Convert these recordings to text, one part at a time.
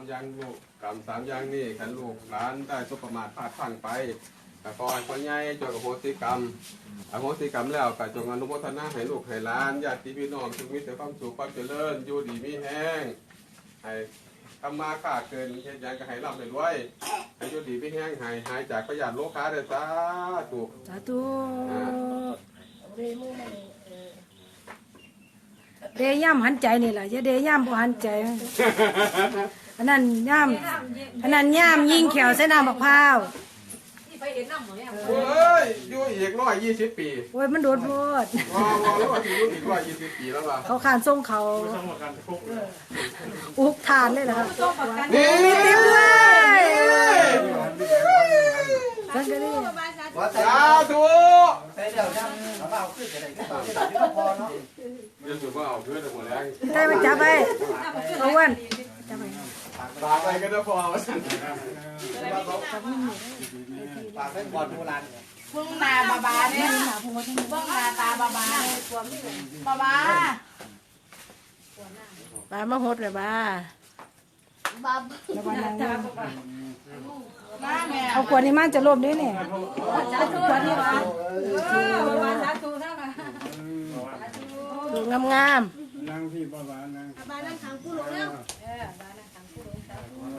ามอย่างลูกกรรมสามอย่างนี่ขันลูกหลานได้สุประมาทพลาดพลังไปก็ขอให้พ่อใหญ่จงอโหสิกรรมอโหสิกรรมแล้วก็จงอนุโมทนาให้ลูกให้หลานญาติพี่น้องทุกมิตรความสุขความเจริญอยู่ดีมีแห้งให้ทำมาค้าเกินเฮ็ดหยังก็ให้ร่ำให้วยให้อยู่ดีมีแห้งหายหายจากประหยัดโลค้าเด้อสาธุสาธุ เดย่ำหันใจนี่แหละอย่าเดย่ำบ่หันใจอันนั้นย่ำอันนั้นย่ำยิงแขวใส่น้ำมะพร้าวโอ้ยอยู่อีกร้อยยี่สิบปีโอ้ยมันโดดโพดวอวอแล้วว่าถึงอยู่อีกร้อยยี่สิบปีแล้วว่ะเขาขานส่งเขาอุกทานเลยเหรอครับนี่มีติ๊บด้วยสังกะรีสาธุใส่ เดี๋ยวจะเอาขึ้นจะได้ขึ้นต่อที่ต่อที่ก็พอเนาะเดี๋ยวถือว่าเอาเพื่อนหมดแล้วได้มาจับไปเอาอ้วันจับไปตาไปก็จะพอวะสันปากเป็นบอลโบราณพึ่งนาบาบาเนี่ยเบิ่งนาตาบาบาบาบาปลามาหดเลยบ้า บับแล้ววันนั้นมาแม่เอาขวดนี้มาจะลบด้วยเนี่ยขวดนี้วะดูงามงามนั่งพี่บ้าบ้านั่งบานั่งขังกูลงแล้ว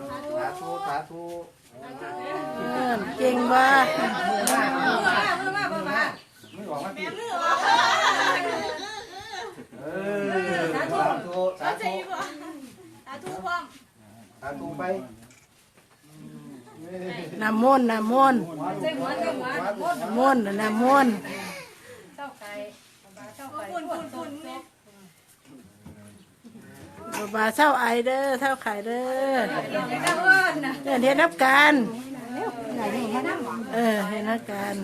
สาธุสาธุๆเออเก่งบ้าไม่หวังว่าพี่เออสาธุสาธุตาทูพร้อ มสาธุไปน้ำมนต์น้ำมนต์ใส่หัวใส่หัวน้ำมนต์น้ำมนต์ปุ่นปุ่นปุ่นบาบาเศร้าไอเด้อเศร้าไข่เด้อตะวันนะเดินเทนนับกันเออเห็นนับกัน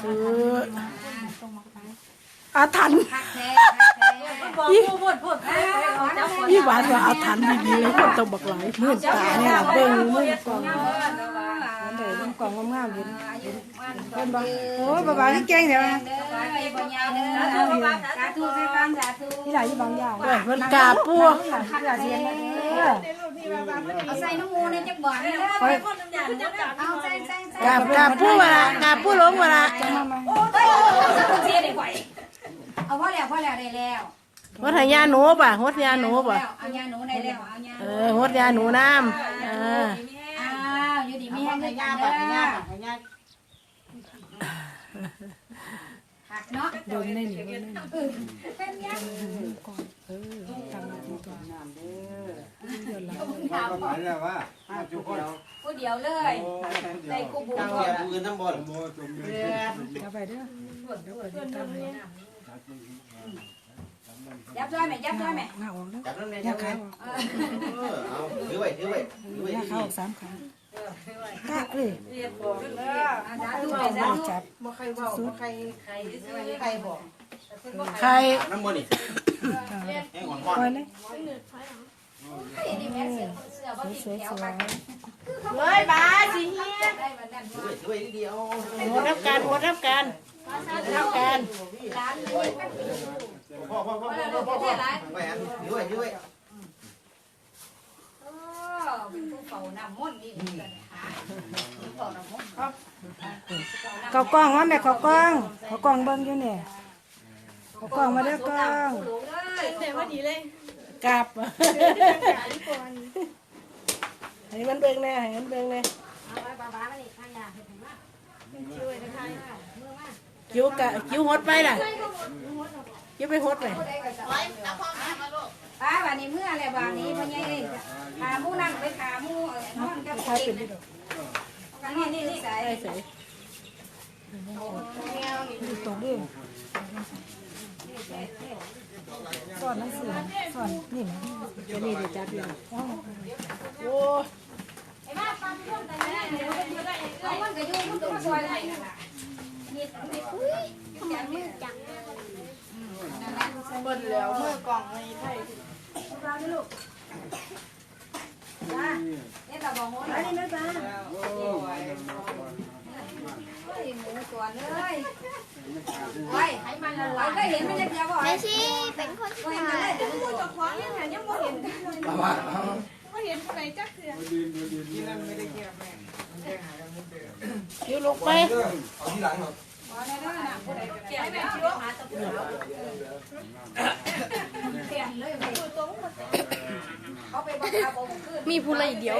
คืออาถร ยี่หวานว่าอาถรรพ์ดีๆเลยคนต้องบักหลายมื่นตาเนี่ยเบิ่งมื่นกล่องอันเดี๋ยวเบิ่งกล่องงามๆเห็นเพิ่นบอกโอ้ยบาบาที่เก่งเดี๋ยวนะสาธุสาธุใส่กันสาธุที่บางอย่างเออมันกาบปูอย่าเสียงเออเอาใส่น้ำมูในจักบ่อนเลยเอาใส่ใส่กาบกาปูวะละกาปูหลงวะละเสียเอาพ่อแล้วพ่อแล้วได้แล้ว หดให้ยาหนูป่ะหดยาหนูป่ะเอายาหนูได้แล้วเอายาเออหดยาหนูน้ำเอออ้าวอยู่ดีมีแห้งให้ยาแบบยาหักเนาะโดนเล่นอยู่เล่นเป็นยาทำมาดีก่อนก็หมายแล้วว่าจุกคนผู้เดียวเลยได้ได้กูบุตั้งกเกียร์ปืนทั้งบอลโมจุมเอาไปเด้อยั บด้วยไหมยับด้วยไหมหน้าออกแล้วจับนั่นเลยยาจับขาเลวยออกเออเอาถือไว้ถือไว้ถือไว้ยาดีขาออกสามขาตะเลยสาธุเลยสาธุจับบ่ใครเว้าบ่ใครใครบอกใครๆน้ำมันนี่แห้งอ่อนปล่อยเลยนี่แม่เสือเสือบ่สวยติดสวยแถวสกัวนยเฮ้ยบาสิเฮียได้บันนั้นถือไว้ถือไว้ดีๆเอาหดรับการหดรับการรับการ ร้านนี้พ่อพ่อพ่อว่าพ่เราอพ่ออะไปอันถือไว้ถือไว้เออเป็นผู้เฝ้าน้ำมนต์นี่เลยค่ะผู้เฝ้าน้ำมนต์ครับเขากล้องว่าแม่เขากล้องเขากล้องเบิ่งอยู่เนี่ยเขากล้องมาเด้อกล้องเดี๋ยวว่าดีเลยกลับให้มันเบิ่งแน่ให้มันเบิ่งแน่เอาไว้าบ้ามานี่ข้างยาเห็นไหมช่วยนะคะ คิ้วกะคิ้วหดไปล่ะคิ้วไปหดไปป้าวันนี้เมื่อไรวันนี้พ่อใหญ่ขาหมูนั่งไปขาหมูนอนกับใครเป็นที่ดอกกันนี่นี่นี่ใส่ใส่ใส่ดูตรงนี้สอนหนังสือสอนนี่นะจะนี่เดี๋ยวจับอยู่โอ้ไอ้บ้าปั๊มเครื่องแต่ไม่ได้เดี๋ยวเอามันก็อยู่มันก็มาซอยได้ นั่นน่ะนี่ไม่คุยจังมือจังเบิ่นแล้วเมื่อกล่องในไทยจ้าเนี่ยเราบอกว่านี่ไม่จ้าเฮ้ยหมูตัวเลยไว้ให้มันละลายก็เห็นมันจะเดียวบ่แม่ชีเป็นคนก็เห็นมันเลยเดี๋ยวมันจะคว้ายังไงยังไม่เห็นมามาก็เห็นผู้ใดจักเถื่อดินดินนแล้วไม่ได้เกี่ยวแม่แค่หาแล้วมันเดือดคิวลงไปเอาที่หลังครับ เกี่ยวกับชีวิตหาตะปูเขียนเลยเขาไปบังคับผมขึ้นมีผู้ใดเดียว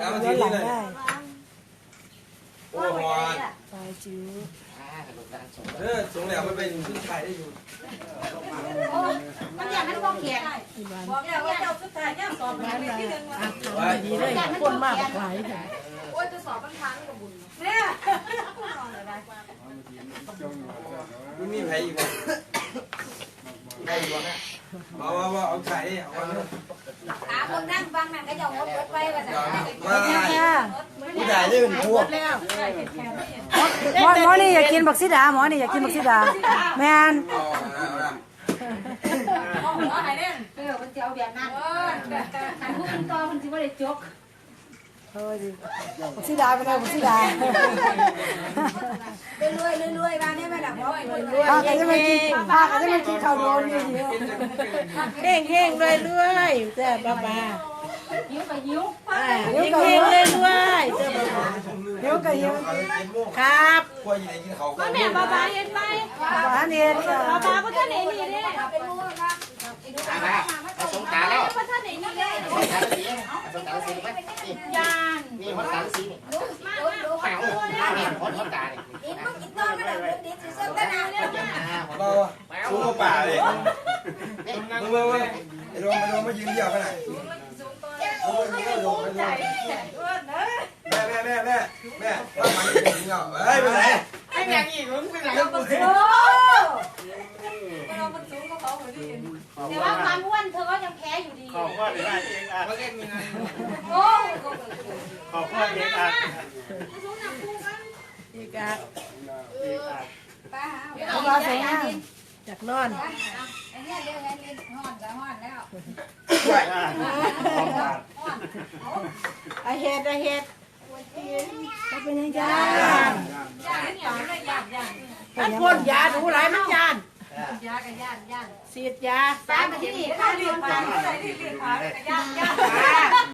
ตามมาย้ทีอนหลันี้งเลยได้โอ้โหปลายจิ๋วเออสงแล้วมันเป็นขึ้นชายได้อยู่มันอย่างนั้นก็เขียนอีบานบอกแล้วว่าเจ้าสุดท้ายเนี่ยสอบมันที่หนึ่งอาถามดีเลยคนมากบักหลายค่ะโอ้ยจะสอบปัญหากับบุญเนี่ยมันมีใครอยู่ใครอยู่เนี่ยมาว่าว่าเอาชายนี่เอามาหาคนนั่งฟังนั่งก็ยอมรถไปว่าจะว่าค่ะผู้ใหญ่นี่เป็นพวกหมอหมอนี่อยากกินบักซิดาหมอนี่อยากกินบักซิดาแมนเอาเอาเอาหัวหายเนี่ยเออมันจะเอาแบบนั้นเออแต่ผู้กินต่อมันจะไม่ได้จก เฮ้ยดิบักซิดาไปเลยบักซิดาเรื่อยๆเรื่อยๆมาเนี่ยไม่หลับเพราะเรื่อยป้าก็จะมากินป้าก็จะมากินข้าวโดนอยู่เดียวเฮ่งเฮ่งเลยรวยเจ้าป้าป้าๆยิ้วไปยิ้วเฮ่งเฮ่งเลยรวยเจ้าป้าป้าเดี๋ยวก็เดี๋ยวเอากินม่วงครับกล้วยอยู่ไหนกินเขาก็แม่บาบาเห็นไหมป้าเนี่ยบาบาก็ท่านไหนนี่เด้เนรู้ ว่าเอาสงกรารแล้วก็ท่านไหนนี่เด้สงกรารสีสงกรารสีไหมยานนี่ฮอตการสีนี่รู้รู้รู้แถวข้าวเห็นฮอตฮอตการนี่กินมึงกินต่อไม่ได้เรื่องดีที่สุดแต่นะเนี่ยเราสู้กับป่าเลยมึงมึงมึงไอ้โดมไอ้โดมมายืนเดี่ยวกันไหนโอ้ยมึงก็โดมไปแม่แม่แม่แม่แม่ว่ามันยืนเดี่ยวเฮ้ยไปไหนไอ้แม่อีกมึงเป็นไร แต่ว่าความอ้วนเธอก็ยังแพ้อยู่ดี ขอพ่อได้เองอะมาเล่นมีงานโอ้ยขอพ่อเองอะอีกอะป้าเอามาใส่ห้างจากนอนอันนี้เรื่องนี้ห่อนแล้วห่อนแล้วไอเฮ็ดไอเฮ็ดก็เป็นยังไงย่างย่างเลยย่างย่างอันพ่นยาดูหลายมันยาน ย่างกับย่างย่างฉีดยาป้ามาที่นี่ข้าเรียกป้าเท่าไหร่ที่เรียกป้าย่างย่าง